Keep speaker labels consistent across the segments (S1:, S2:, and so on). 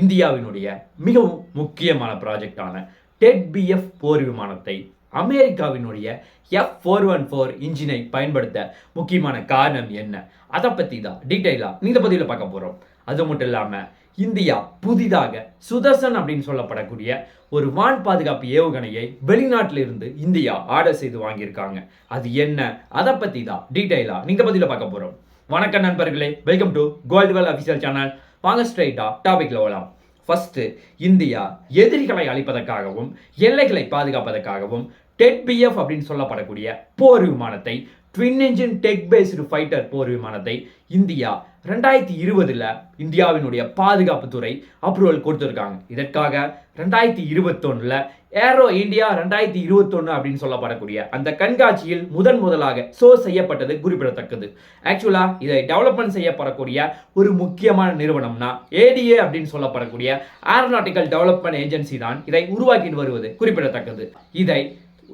S1: இந்தியாவினுடைய மிகவும் முக்கியமான ப்ராஜெக்டான டெட் பிஎஃப் போர் விமானத்தை அமெரிக்காவினுடைய எஃப் ஃபோர் ஒன் ஃபோர் இன்ஜினை பயன்படுத்த முக்கியமான காரணம் என்ன? அதை பற்றி தான் டீட்டெயிலாக இந்த பதிவில் பார்க்க போகிறோம் அது மட்டும் இல்லாமல் இந்தியா புதிதாக சுதர்சன் அப்படின்னு சொல்லப்படக்கூடிய ஒரு வான் பாதுகாப்பு ஏவுகணையை வெளிநாட்டிலிருந்து இந்தியா ஆர்டர் செய்து வாங்கியிருக்காங்க. அது என்ன? அதை பற்றி தான் டீட்டெயிலாக நீங்கள் பதிவில் பார்க்க போகிறோம் வணக்கம் நண்பர்களே. Welcome to Goldwell official channel வாங்க ஸ்ட்ரைட்டா டாபிக்ல வரலாம் ஃபர்ஸ்ட் இந்தியா எதிரிகளை அழிப்பதற்காகவும் எல்லைகளை பாதுகாப்பதற்காகவும் டெட் பிஎஃப் அப்படின்னு சொல்லப்படக்கூடிய போர் விமானத்தை twin engine deck based fighter போர் விமானத்தை இந்தியா ரெண்டாயிரத்தி இருபதில் இந்தியாவினுடைய பாதுகாப்புத்துறை அப்ரூவல் கொடுத்துருக்காங்க. இதற்காக ரெண்டாயிரத்தி இருபத்தொன்னுல ஏரோ இந்தியா ரெண்டாயிரத்தி இருபத்தொன்னு அப்படின்னு சொல்லப்படக்கூடிய அந்த கண்காட்சியில் முதன் முதலாக ஷோ செய்யப்பட்டது குறிப்பிடத்தக்கது. ஆக்சுவலா இதை டெவலப்மெண்ட் செய்யப்படக்கூடிய ஒரு முக்கியமான நிறுவனம்னா ஏடிஏ அப்படின்னு சொல்லப்படக்கூடிய ஏரோநாட்டிக்கல் டெவலப்மெண்ட் ஏஜென்சி தான் இதை உருவாக்கிட்டு வருவது குறிப்பிடத்தக்கது. இதை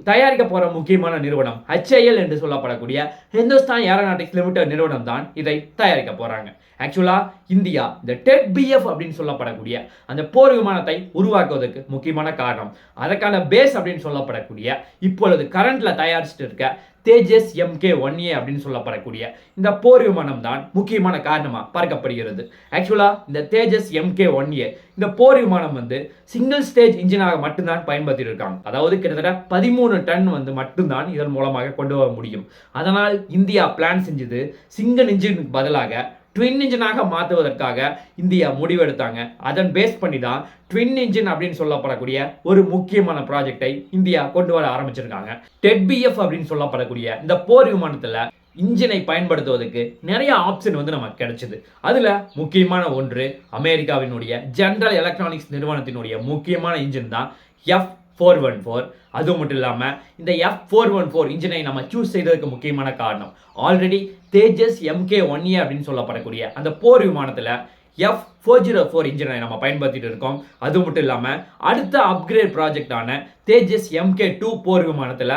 S1: தயாரிக்க போகிற முக்கியமான நிறுவனம் ஹச்ஐஎல் என்று சொல்லப்படக்கூடிய ஹிந்துஸ்தான் ஏரோநாட்டிக்ஸ் லிமிடெட் நிறுவனம் தான் இதை தயாரிக்க போகிறாங்க ஆக்சுவலாக இந்தியா இந்த டெட் பிஎஃப் அப்படின்னு சொல்லப்படக்கூடிய அந்த போர் விமானத்தை உருவாக்குவதற்கு முக்கியமான காரணம். அதற்கான பேஸ் அப்படின்னு சொல்லப்படக்கூடிய இப்பொழுது கரண்ட்டில் தயாரிச்சுட்டு இருக்க தேஜஸ் எம்கே ஒன் ஏ அப்படின்னு சொல்லப்படக்கூடிய இந்த போர் விமானம் தான் முக்கியமான காரணமாக பார்க்கப்படுகிறது. ஆக்சுவலாக இந்த தேஜஸ் எம்கே ஒன் ஏ இந்த போர் விமானம் வந்து சிங்கிள் ஸ்டேஜ் இன்ஜினாக மட்டும்தான் பயன்படுத்தி இருக்காங்க அதாவது கிட்டத்தட்ட பதிமூணு டன் வந்து மட்டும்தான் இதன் மூலமாக கொண்டு வர முடியும். அதனால் இந்தியா பிளான் செஞ்சது சிங்கிள் இன்ஜினுக்கு பதிலாக ட்வின் இன்ஜினாக மாற்றுவதற்காக இந்தியா முடிவெடுத்தாங்க. அதன் பேஸ் பண்ணி தான் ட்வின் இன்ஜின் அப்படின்னு சொல்லப்படக்கூடிய ஒரு முக்கியமான ப்ராஜெக்டை இந்தியா கொண்டு வர ஆரம்பிச்சிருக்காங்க. டெட் பிஎஃப் அப்படின்னு சொல்லப்படக்கூடிய இந்த போர் விமானத்தில் இன்ஜினை பயன்படுத்துவதற்கு நிறைய ஆப்ஷன் வந்து நமக்கு கிடைச்சிது. அதில் முக்கியமான ஒன்று அமெரிக்காவினுடைய ஜென்ரல் எலக்ட்ரானிக்ஸ் நிறுவனத்தினுடைய முக்கியமான இன்ஜின் தான் எஃப் ஃபோர் ஒன் ஃபோர் அது மட்டும் இல்லாமல் இந்த எஃப் ஃபோர் ஒன் ஃபோர் இன்ஜினை நம்ம சூஸ் செய்ததுக்கு முக்கியமான காரணம் already Tejas MK one A அப்படின்னு சொல்லப்படக்கூடிய அந்த போர் விமானத்தில் எஃப் ஃபோர் ஜீரோ ஃபோர் இன்ஜினை நம்ம பயன்படுத்திட்டு இருக்கோம். அது மட்டும் இல்லாமல் அடுத்த அப்கிரேட் ப்ராஜெக்டான தேஜஸ் எம்கே டூ போர் விமானத்தில்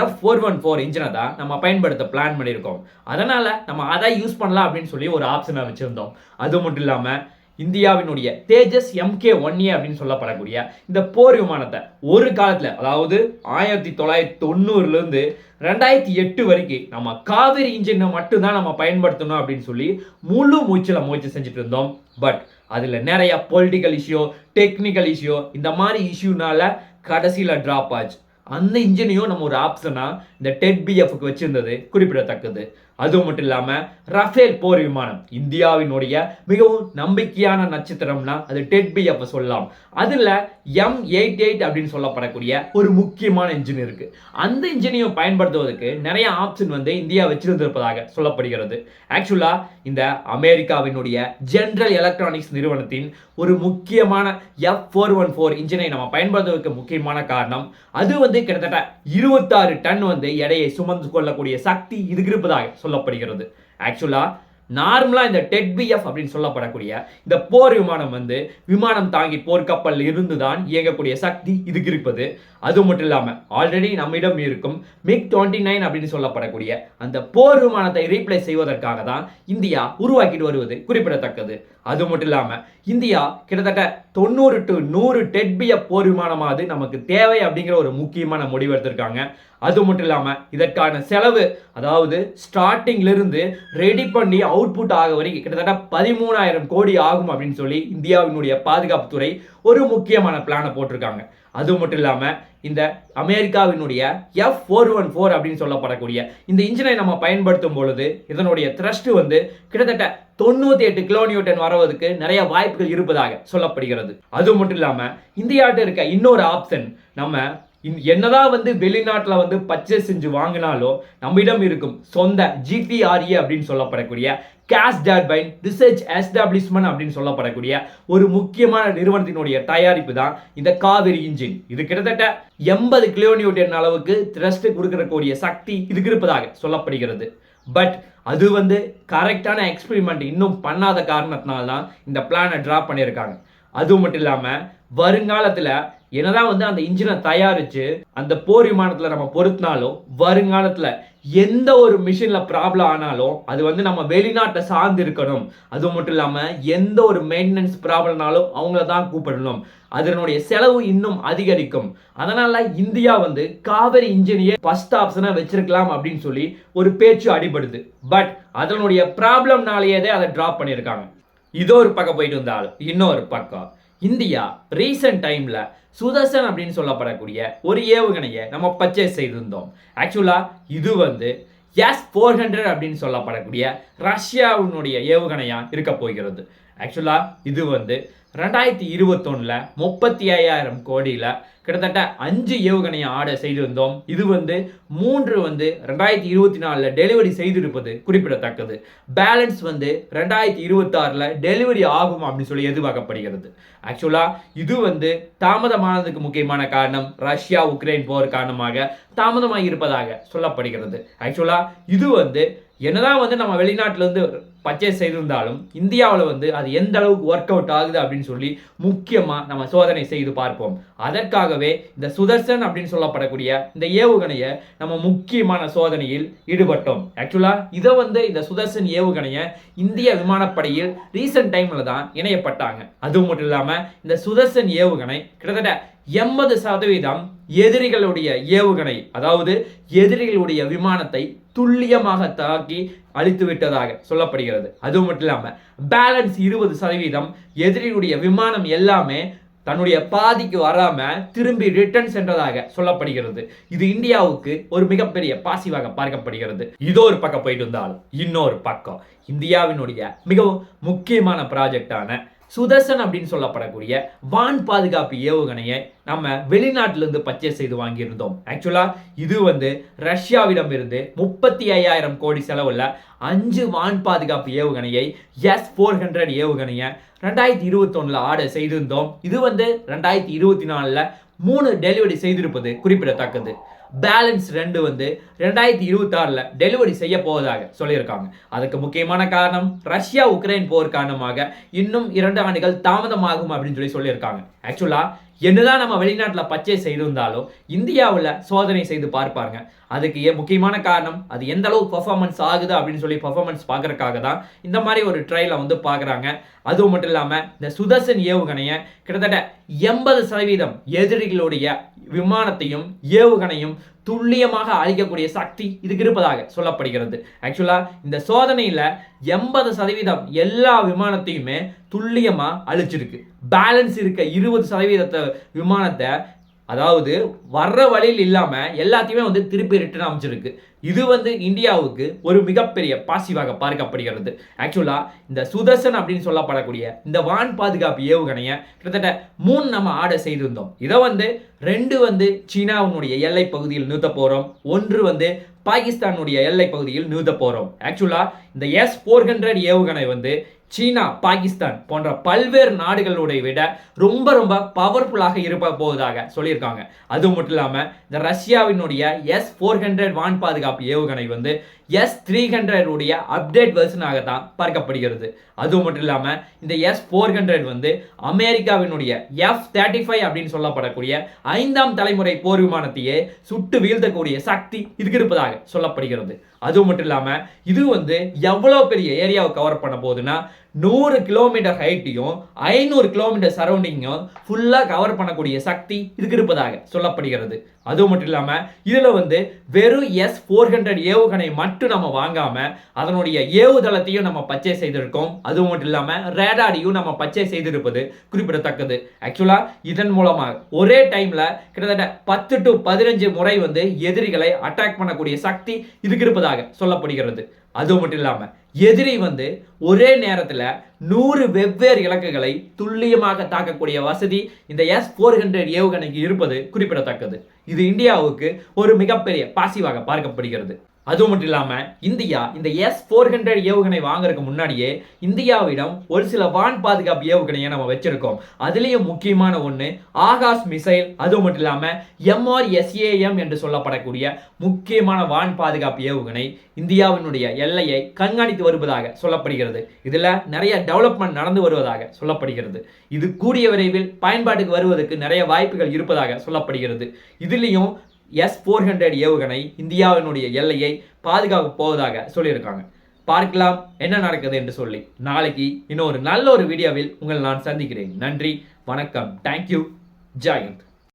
S1: எஃப் ஃபோர் ஒன் ஃபோர் இன்ஜினை தான் நம்ம பயன்படுத்த பிளான் பண்ணியிருக்கோம். அதனால் நம்ம அதை யூஸ் பண்ணலாம் அப்படின்னு சொல்லி ஒரு ஆப்ஷனை வச்சுருந்தோம். அது மட்டும் இல்லாமல் இந்தியாவினுடைய தேஜஸ் எம்கே ஒன் ஏ அப்படின்னு சொல்லப்படக்கூடிய இந்த போர் விமானத்தை ஒரு காலத்தில் அதாவது ஆயிரத்தி தொள்ளாயிரத்தி தொண்ணூறுலேருந்து ரெண்டாயிரத்தி எட்டு வரைக்கும் நம்ம காவிரி இன்ஜினை மட்டும்தான் நம்ம பயன்படுத்தணும் அப்படின்னு சொல்லி முழு மூச்சில் முயற்சி செஞ்சுட்டு இருந்தோம். பட் அதில் நிறைய பொலிட்டிக்கல் இஷ்யூ டெக்னிக்கல் இஷ்யூ இந்த மாதிரி இஷ்யூனால கடைசியில் ட்ராப் ஆச்சு. அந்த இன்ஜினையும் நம்ம ஒரு ஆப்ஷனாக இந்த டெட் பிஎஃப்க்கு வச்சுருந்தது குறிப்பிடத்தக்கது. அதுவும் மட்டும் இல்லாமல் ரஃபேல் போர் விமானம் இந்தியாவினுடைய மிகவும் நம்பிக்கையான நட்சத்திரம்னா அது டெட் அப்போ சொல்லலாம். அதில் எம் எயிட் எயிட் அப்படின்னு சொல்லப்படக்கூடிய ஒரு முக்கியமான இன்ஜின் இருக்கு. அந்த இன்ஜினையும் பயன்படுத்துவதற்கு நிறைய ஆப்ஷன் வந்து இந்தியா வச்சிருந்திருப்பதாக சொல்லப்படுகிறது. ஆக்சுவலா இந்த அமெரிக்காவினுடைய ஜென்ரல் எலக்ட்ரானிக்ஸ் நிறுவனத்தின் ஒரு முக்கியமான எஃப் ஃபோர் ஒன் ஃபோர் இன்ஜினை நம்ம பயன்படுத்துவதற்கு முக்கியமான காரணம் அது வந்து கிட்டத்தட்ட இருபத்தாறு டன் வந்து எடையை சுமந்து கொள்ளக்கூடிய சக்தி இதுக்கு இருப்பதாக சொல்லப்படுகிறது. ஆக்சுவலாக நார்மலா இந்த டெட்பிஎஃப் அப்படின்னு சொல்லப்படக்கூடிய இந்த போர் விமானம் வந்து விமானம் தாங்கி போர்க்கப்பல் இருந்து தான் இயங்கக்கூடிய சக்தி இதுக்கு இருப்பது. அது மட்டும் இல்லாம ஆல்ரெடி நம்மிடம் இருக்கும் மிக் டுவெண்ட்டி நைன் அப்படின்னு சொல்லப்படக்கூடிய அந்த போர் விமானத்தை ரீப்ளேஸ் செய்வதற்காக தான் இந்தியா உருவாக்கிட்டு வருவது குறிப்பிடத்தக்கது. அது மட்டும் இல்லாமல் இந்தியா கிட்டத்தட்ட தொண்ணூறு டு நூறு டெட்பிய போர் விமானமாவது நமக்கு தேவை அப்படிங்கிற ஒரு முக்கியமான முடிவு எடுத்திருக்காங்க. அது மட்டும் இல்லாமல் இதற்கான செலவு அதாவது ஸ்டார்டிங்லேருந்து ரெடி பண்ணி அவுட்புட் ஆக வரைக்கும் கிட்டத்தட்ட பதிமூணாயிரம் கோடி ஆகும் அப்படின்னு சொல்லி இந்தியாவினுடைய பாதுகாப்புத்துறை ஒரு முக்கியமான பிளானை போட்டிருக்காங்க. அது மட்டும் இல்லாமல் இந்த அமெரிக்காவினுடைய எஃப் ஃபோர் ஒன் ஃபோர் அப்படின்னு சொல்லப்படக்கூடிய இந்த இன்ஜினை நம்ம பயன்படுத்தும் பொழுது இதனுடைய த்ரஸ்ட் வந்து கிட்டத்தட்ட தொண்ணூத்தி எட்டு கிலோநியூட்டன் வரவதுக்கு நிறைய வாய்ப்புகள் இருப்பதாக சொல்லப்படுகிறது. அது மட்டும் இல்லாமல் இந்தியாட்ட இருக்க இன்னொரு ஆப்ஷன் நம்ம என்னதான் வந்து வெளிநாட்டில் வந்து பர்ச்சேஸ் செஞ்சு வாங்கினாலும் நம்மிடம் இருக்கும் சொந்த ஜிபிஆர்ஏ அப்படின்னு சொல்லப்படக்கூடிய கேஷ் டர்பைன் ரிசர்ச் எஸ்டாப்ளிஷ்மெண்ட் அப்படின்னு சொல்லப்படக்கூடிய ஒரு முக்கியமான நிறுவனத்தினுடைய தயாரிப்பு தான் இந்த காவிரி இன்ஜின். இது கிட்டத்தட்ட எண்பது கிலோநியூட்டன் அளவுக்கு த்ரஸ்ட் கொடுக்கக்கூடிய சக்தி இதுக்கு இருப்பதாக சொல்லப்படுகிறது. பட் அது வந்து கரெக்டான எக்ஸ்பெரிமெண்ட் இன்னும் பண்ணாத காரணத்தினால தான் இந்த பிளானை ட்ராப் பண்ணியிருக்காங்க. அது மட்டும் இல்லாமல் வருங்காலத்தில் என்னதான் வந்து அந்த இன்ஜினை தயாரிச்சு அந்த போர் விமானத்தில் நம்ம பொருத்தினாலும் வருங்காலத்தில் எந்த ஒரு மிஷினில் ப்ராப்ளம் ஆனாலும் அது வந்து நம்ம வெளிநாட்டை சார்ந்து இருக்கணும் அது மட்டும் இல்லாமல் எந்த ஒரு மெயின்டெனன்ஸ் ப்ராப்ளம்னாலும் அவங்கள தான் கூப்பிடணும். அதனுடைய செலவு இன்னும் அதிகரிக்கும். அதனால இந்தியா வந்து காவிரி இன்ஜினியை ஃபர்ஸ்ட் ஆப்ஷனாக வச்சிருக்கலாம் அப்படின்னு சொல்லி ஒரு பேச்சு அடிபடுது. பட் அதனுடைய ப்ராப்ளம்னாலேயே அதை ட்ராப் பண்ணியிருக்காங்க. இதோ ஒரு பக்கம் போயிட்டு இருந்தாலும் இன்னொரு பக்கம். இந்தியா ரீசெண்ட் டைமில் சுதர்சன் அப்படின்னு சொல்லப்படக்கூடிய ஒரு ஏவுகணையை நம்ம பர்ச்சேஸ் செய்திருந்தோம். ஆக்சுவலாக இது வந்து எஸ் ஃபோர் ஹண்ட்ரட் அப்படின்னு சொல்லப்படக்கூடிய ரஷ்யாவினுடைய ஏவுகணையாக இருக்க போகிறது. ஆக்சுவலாக இது வந்து ரெண்டாயிரத்தி இருபத்தொன்னில் முப்பத்தி ஐயாயிரம் கோடியில் கிட்டத்தட்ட அஞ்சு ஏவுகணையை ஆர்டர் செய்திருந்தோம். இது வந்து மூன்று வந்து ரெண்டாயிரத்தி இருபத்தி நாலில் டெலிவரி செய்திருப்பது குறிப்பிடத்தக்கது. பேலன்ஸ் வந்து ரெண்டாயிரத்தி இருபத்தாறில் டெலிவரி ஆகும் அப்படின்னு சொல்லி எதிர்பார்க்கப்படுகிறது. ஆக்சுவலாக இது வந்து தாமதமானதுக்கு முக்கியமான காரணம் ரஷ்யா உக்ரைன் போர் காரணமாக தாமதமாக இருப்பதாக சொல்லப்படுகிறது ஆக்சுவலாக இது வந்து என்னதான் வந்து நம்ம வெளிநாட்டிலேருந்து பர்ச்சேஸ் செய்திருந்தாலும் இந்தியாவில் வந்து அது எந்த அளவுக்கு ஒர்க் அவுட் ஆகுது அப்படின்னு சொல்லி முக்கியமாக நம்ம சோதனை செய்து பார்ப்போம். அதற்காகவே இந்த சுதர்சன் அப்படின்னு சொல்லப்படக்கூடிய இந்த ஏவுகணையை நம்ம முக்கியமான சோதனையில் ஈடுபட்டோம். ஆக்சுவலாக இதை வந்து இந்த சுதர்சன் ஏவுகணையை இந்திய விமானப்படையில் ரீசெண்ட் டைமில் தான் இணையப்பட்டாங்க. அதுவும் மட்டும் இல்லாமல் இந்த சுதர்சன் ஏவுகணை கிட்டத்தட்ட எண்பது சதவீதம் எதிரிகளுடைய ஏவுகணை அதாவது எதிரிகளுடைய விமானத்தை துல்லியமாக தாக்கி அழித்து விட்டதாக சொல்லப்படுகிறது. அது மட்டும் இல்லாமல் பேலன்ஸ் இருபது சதவீதம் எதிரியுடைய விமானம் எல்லாமே தன்னுடைய பாதிக்கு வராம திரும்பி ரிட்டர்ன் சென்றதாக சொல்லப்படுகிறது. இது இந்தியாவுக்கு ஒரு மிகப்பெரிய பாசிவாக பார்க்கப்படுகிறது. இதோ ஒரு பக்கம் போயிட்டு இருந்தாலும் இன்னொரு பக்கம் இந்தியாவினுடைய மிகவும் முக்கியமான ப்ராஜெக்டான சுதர்சன் அப்படின்னு சொல்லப்படக்கூடிய வான் பாதுகாப்பு ஏவுகணையை நம்ம வெளிநாட்டிலிருந்து பர்ச்சேஸ் செய்து வாங்கியிருந்தோம். ஆக்சுவலாக இது வந்து ரஷ்யாவிடம் இருந்து முப்பத்தி ஐயாயிரம் கோடி செலவுள்ள அஞ்சு வான் பாதுகாப்பு ஏவுகணையை எஸ் ஃபோர் ஹண்ட்ரட் ஏவுகணையை ரெண்டாயிரத்தி இருபத்தொன்னில் ஆர்டர் செய்திருந்தோம். இது வந்து ரெண்டாயிரத்தி இருபத்தி நாலில் மூணு டெலிவரி செய்திருப்பது குறிப்பிடத்தக்கது. பேலன்ஸ் ரெண்டு வந்து ரெண்டாயிரத்தி இருபத்தாறில் டெலிவரி செய்ய போவதாக சொல்லியிருக்காங்க. அதுக்கு முக்கியமான காரணம் ரஷ்யா உக்ரைன் போர் காரணமாக இன்னும் இரண்டு ஆண்டுகள் தாமதமாகும் அப்படின்னு சொல்லி சொல்லியிருக்காங்க. ஆக்சுவலாக என்னதான் நம்ம வெளிநாட்டில் பர்ச்சேஸ் செய்திருந்தாலும் இந்தியாவில் சோதனை செய்து பார்ப்பாங்க அதுக்கு ஏன் முக்கியமான காரணம் அது எந்த அளவுக்கு பர்ஃபார்மன்ஸ் ஆகுது அப்படின்னு சொல்லி பர்ஃபார்மன்ஸ் பார்க்கறதுக்காக தான் இந்த மாதிரி ஒரு ட்ரையலை வந்து பார்க்குறாங்க. அதுவும் மட்டும் இல்லாமல் இந்த சுதர்சன் ஏவுகணையை கிட்டத்தட்ட எண்பது சதவீதம் எதிரிகளுடைய விமானத்தையும் ஏவுகணையும் துல்லியமாக அழிக்கக்கூடிய சக்தி இதுக்கு இருப்பதாக சொல்லப்படுகிறது. ஆக்சுவலாக இந்த சோதனையில் எண்பது சதவீதம் எல்லா விமானத்தையுமே துல்லியமாக அழிச்சிருக்கு. பேலன்ஸ் இருக்க இருபது சதவீதத்தை விமானத்தை அதாவது வர்ற வழியில் இல்லாமல் எல்லாத்தையுமே வந்து திருப்பி ரிட்டர்ன் அமைச்சிருக்கு இது வந்து இந்தியாவுக்கு ஒரு மிகப்பெரிய பாசிவாக பார்க்கப்படுகிறது. ஆக்சுவலாக இந்த சுதர்சன் அப்படின்னு சொல்லப்படக்கூடிய இந்த வான் பாதுகாப்பு ஏவுகணையை கிட்டத்தட்ட மூணு நம்ம ஆர்டர் செய்திருந்தோம். இதை வந்து ரெண்டு வந்து சீனாவினுடைய எல்லை பகுதியில் நிறுத்த போகிறோம் ஒன்று வந்து பாகிஸ்தானுடைய எல்லை பகுதியில் நிறுத்த போகிறோம் ஆக்சுவலாக இந்த எஸ் ஃபோர் ஹண்ட்ரட் ஏவுகணை வந்து சீனா பாகிஸ்தான் போன்ற பல்வேறு நாடுகளுடைய விட ரொம்ப ரொம்ப பவர்ஃபுல்லாக இருப்ப போவதாக சொல்லியிருக்காங்க. அது மட்டும் இல்லாமல் இந்த ரஷ்யாவினுடைய எஸ் ஃபோர் ஹண்ட்ரட் வான் பாதுகாப்பு ஏவுகணை வந்து எஸ் த்ரீ ஹண்ட்ரட் உடைய அப்டேட் வெர்ஷனாக தான் பார்க்கப்படுகிறது. அது மட்டும் இல்லாமல் இந்த எஸ் ஃபோர் ஹண்ட்ரட் வந்து அமெரிக்காவினுடைய எஃப் தேர்ட்டி ஃபைவ் அப்படின்னு சொல்லப்படக்கூடிய ஐந்தாம் தலைமுறை போர் விமானத்தையே சுட்டு வீழ்த்தக்கூடிய சக்தி இதுக்கு இருப்பதாக சொல்லப்படுகிறது. அது மட்டும் இல்லாமல் இது வந்து எவ்வளோ பெரிய ஏரியாவை கவர் பண்ண போகுதுன்னா நூறு கிலோமீட்டர் ஹைட்டையும் ஐநூறு கிலோமீட்டர் சரௌண்டிங்கும் ஃபுல்லாக கவர் பண்ணக்கூடிய சக்தி இதுக்கு இருப்பதாக சொல்லப்படுகிறது. அது மட்டும் இல்லாமல் இதில் வந்து வெறும் எஸ் ஃபோர் ஹண்ட்ரட் ஏவுகணை மட்டும் நம்ம வாங்காமல் அதனுடைய ஏவுதளத்தையும் நம்ம பர்ச்சேஸ் செய்திருக்கோம். அது மட்டும் இல்லாமல் ரேடாடியும் நம்ம பர்ச்சேஸ் செய்திருப்பது குறிப்பிடத்தக்கது. ஆக்சுவலாக இதன் மூலமாக ஒரே டைமில் கிட்டத்தட்ட பத்து டு பதினஞ்சு முறை வந்து எதிரிகளை அட்டாக் பண்ணக்கூடிய சக்தி இதுக்கு இருப்பதாக சொல்லப்படுகிறது. அது மட்டும் இல்லாமல் எதிரி வந்து ஒரே நேரத்தில் நூறு வெவ்வேறு இலக்குகளை துல்லியமாக தாக்கக்கூடிய வசதி இந்த எஸ் ஃபோர் ஹண்ட்ரட் ஏவுகணைக்கு இருப்பது குறிப்பிடத்தக்கது. இது இந்தியாவுக்கு ஒரு மிகப்பெரிய பாசிவாக பார்க்கப்படுகிறது. அது மட்டும் இல்லாமல் இந்தியா இந்த எஸ் ஃபோர் ஹண்ட்ரட் ஏவுகணை வாங்குறதுக்கு முன்னாடியே இந்தியாவிடம் ஒரு சில வான் பாதுகாப்பு ஏவுகணையை நம்ம வச்சிருக்கோம். அதுலேயும் முக்கியமான ஒன்று ஆகாஷ் மிசைல் அது மட்டும் இல்லாமல் எம்ஆர்எஸ்ஏஎம் என்று சொல்லப்படக்கூடிய முக்கியமான வான் பாதுகாப்பு ஏவுகணை இந்தியாவினுடைய எல்லையை கண்காணித்து வருவதாக சொல்லப்படுகிறது. இதில் நிறைய டெவலப்மெண்ட் நடந்து வருவதாக சொல்லப்படுகிறது. இது கூடிய விரைவில் பயன்பாட்டுக்கு வருவதற்கு நிறைய வாய்ப்புகள் இருப்பதாக சொல்லப்படுகிறது. இதுலேயும் எஸ் ஃபோர் ஹண்ட்ரட் ஏவுகணை இந்தியாவினுடைய எல்லையை பாதுகாக்க போவதாக சொல்லியிருக்காங்க. பார்க்கலாம் என்ன நடக்குது என்று சொல்லி. நாளைக்கு இன்னொரு நல்ல ஒரு வீடியோவில் உங்களை நான் சந்திக்கிறேன். நன்றி வணக்கம். தேங்க்யூ ஜெயந்த்